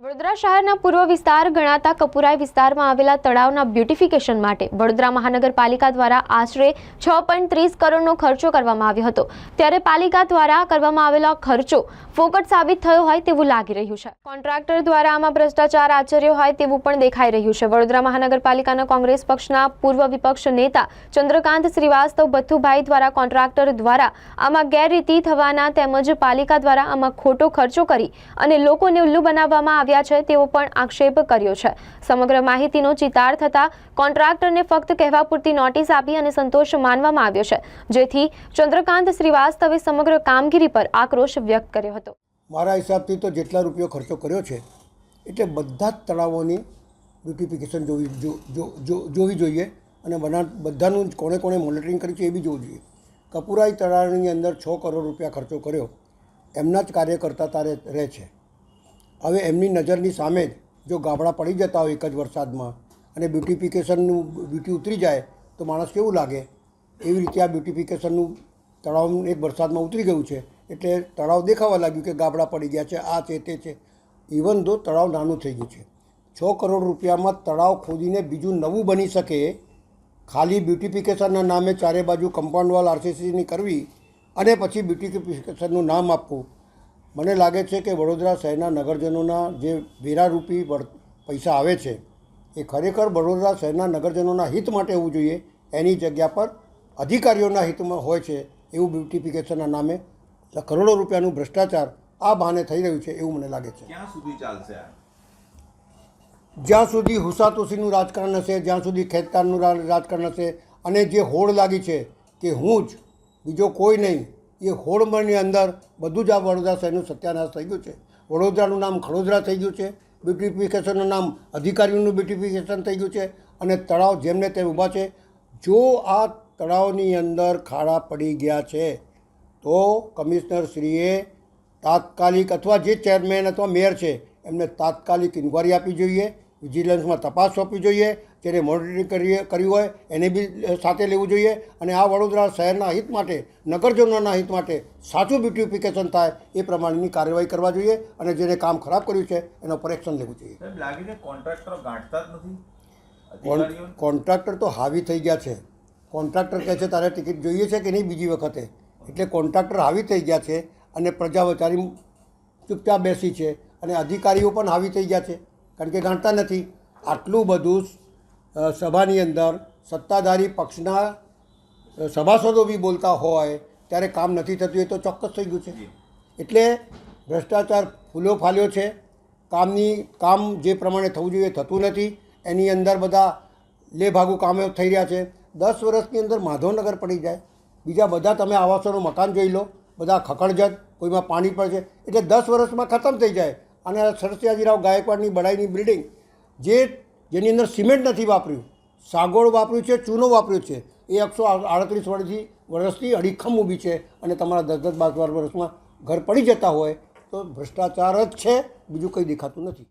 વડોદરા શહેરના પૂર્વ વિસ્તાર ગણાતા કપુરાઈ વિસ્તારમાં આવેલા તળાવના બ્યુટિફિકેશન માટે વડોદરા મહાનગરપાલિકા દ્વારા આશરે છ પોઈન્ટ ત્રીસ કરોડનો ખર્ચો કરવામાં આવ્યો હતો. ત્યારે પાલિકા દ્વારા કરવામાં આવેલો ખર્ચો ફોકટ સાબિત થયો હોય તેવું લાગી રહ્યું છે. કોન્ટ્રાક્ટર દ્વારા આમાં ભ્રષ્ટાચાર આચર્યો હોય તેવું પણ દેખાઈ રહ્યું છે. વડોદરા મહાનગરપાલિકાના કોંગ્રેસ પક્ષના પૂર્વ વિપક્ષ નેતા ચંદ્રકાંત શ્રીવાસ્તવ ભથ્થુભાઈ દ્વારા કોન્ટ્રાક્ટર દ્વારા આમાં ગેરરીતિ થવાના તેમજ પાલિકા દ્વારા આમાં ખોટો ખર્ચો કરી અને લોકોને ઉલ્લુ બનાવવામાં આવ્યા છે તેવો પણ આક્ષેપ કર્યો છે. સમગ્ર માહિતીનો ચિતાર થતા કોન્ટ્રાક્ટરને ફક્ત કહેવા પૂરતી નોટિસ આપી અને સંતોષ માનવામાં આવ્યો છે, જેથી ચંદ્રકાંત શ્રીવાસ્તવે સમગ્ર કામગીરી પર આક્રોશ વ્યક્ત કર્યો હતો. મારા હિસાબથી તો જેટલા રૂપિયો ખર્ચો કર્યો છે, એટલે બધા જ તળાવોની બ્યુટિફિકેશન જોવી જોવી જોઈએ અને બના, બધાનું કોણે કોણે મોનિટરિંગ કર્યું છે એ બી જોવું જોઈએ. કપુરાઈ તળાવની અંદર છ કરોડ રૂપિયા ખર્ચો કર્યો, એમના જ કાર્યકર્તા તારે રહે છે. હવે એમની નજરની સામે જ જો ગાબડા પડી જતા હોય એક જ વરસાદમાં અને બ્યુટિફિકેશનનું બ્યુટી ઉતરી જાય તો માણસ કેવું લાગે? એવી રીતે આ બ્યુટિફિકેશનનું તળાવ એક વરસાદમાં ઉતરી ગયું છે. એટલે તળાવ દેખાવા લાગ્યું કે ગાબડા પડી ગયા છે, આ છે, તે છે. ઇવન દો તળાવ નાનું થઈ ગયું છે. છ કરોડ રૂપિયામાં તળાવ ખોદીને બીજું નવું બની શકે, ખાલી બ્યુટિફિકેશનના નામે ચારે બાજુ કમ્પાઉન્ડ વોલ આરસીસીની કરવી અને પછી બ્યુટિફિકેશનનું નામ આપવું મને લાગે છે કે વડોદરા શહેરના નગરજનોના જે વેરારૂપી વળ- પૈસા આવે છે એ ખરેખર વડોદરા શહેરના નગરજનોના હિત માટે હોવું જોઈએ. એની જગ્યા પર અધિકારીઓના હિતમાં હોય છે એવું બ્યુટિફિકેશનના નામે કરોડો રૂપિયાનું ભ્રષ્ટાચાર આ બહાને થઈ રહ્યું છે એવું મને લાગે છે. ક્યાં સુધી ચાલશે જ્યાં સુધી હુસાતુસીનું રાજકારણ હશે જ્યાં સુધી ખેતકારનું રાજકારણ હશે અને જે હોડ લાગી છે કે હું જ બીજો કોઈ નહીં એ હોળમણની અંદર બધું જ આ વડોદરા શહેરનું સત્યાનાશ થઈ ગયું છે. વડોદરાનું નામ ખડોદરા થઈ ગયું છે. બ્યુટિફિકેશનનું નામ અધિકારીઓનું બ્યુટિફિકેશન થઈ ગયું છે અને તળાવ જેમને તે ઊભા છે, જો આ તળાવની અંદર ખાડા પડી ગયા છે, તો કમિશનરશ્રીએ તાત્કાલિક અથવા જે ચેરમેન અથવા મેયર છે, એમને તાત્કાલિક ઇન્કવાયરી આપવી જોઈએ. વિજિલન્સમાં તપાસ સોંપવી જોઈએ તેને મોનિટરિંગ કરીએ કર્યું હોય એને બી સાથે લેવું જોઈએ અને આ વડોદરા શહેરના હિત માટે નગરજનોના હિત માટે સાચું બ્યુટિફિકેશન થાય એ પ્રમાણેની કાર્યવાહી કરવા જોઈએ અને જેને કામ ખરાબ કર્યું છે એનો પર એક્શન લેવું જોઈએ. કોન્ટ્રાક્ટરો ગાંઠતા જ નથી? કોન્ટ્રાક્ટર તો હાવી થઈ ગયા છે. કોન્ટ્રાક્ટર કહે છે તારે ટિકિટ જોઈએ છે કે નહીં બીજી વખતે? એટલે કોન્ટ્રાક્ટર હાવી થઈ ગયા છે અને પ્રજા વચારી ચૂપચાપ બેસી છે અને અધિકારીઓ પણ હાવી થઈ ગયા છે. કારણ કે જાણતા નથી. આટલું બધું સભાની અંદર સત્તાધારી પક્ષના સભાસદો બી બોલતા હોય ત્યારે કામ નથી થતું એ તો ચોક્કસ થઈ ગયું છે. એટલે ભ્રષ્ટાચાર ફૂલો ફાલ્યો છે. કામની કામ જે પ્રમાણે થવું જોઈએ થતું નથી. એની અંદર બધા લેભાગુ કામે કામો થઈ રહ્યા છે. દસ વર્ષની અંદર માધવનગર પડી જાય. બીજા બધા તમે આવાસોનું મકાન જોઈ લો. બધા ખખડજત કોઈમાં પાણી પડશે એટલે દસ વર્ષમાં ખતમ થઈ જાય. અને સરસિયાજીરાવ ગાયકવાડની બડાઈની બિલ્ડિંગ જે જેની અંદર સિમેન્ટ નથી વાપર્યું, સાગોળ વાપર્યું છે, ચૂનો વાપર્યો છે, એ એકસો આડત્રીસ વર્ષથી વર્ષથી અડીખમ ઊભી છે અને તમારા દસ દસ બાર બાર વર્ષમાં ઘર પડી જતા હોય તો ભ્રષ્ટાચાર જ છે, બીજું કંઈ દેખાતું નથી.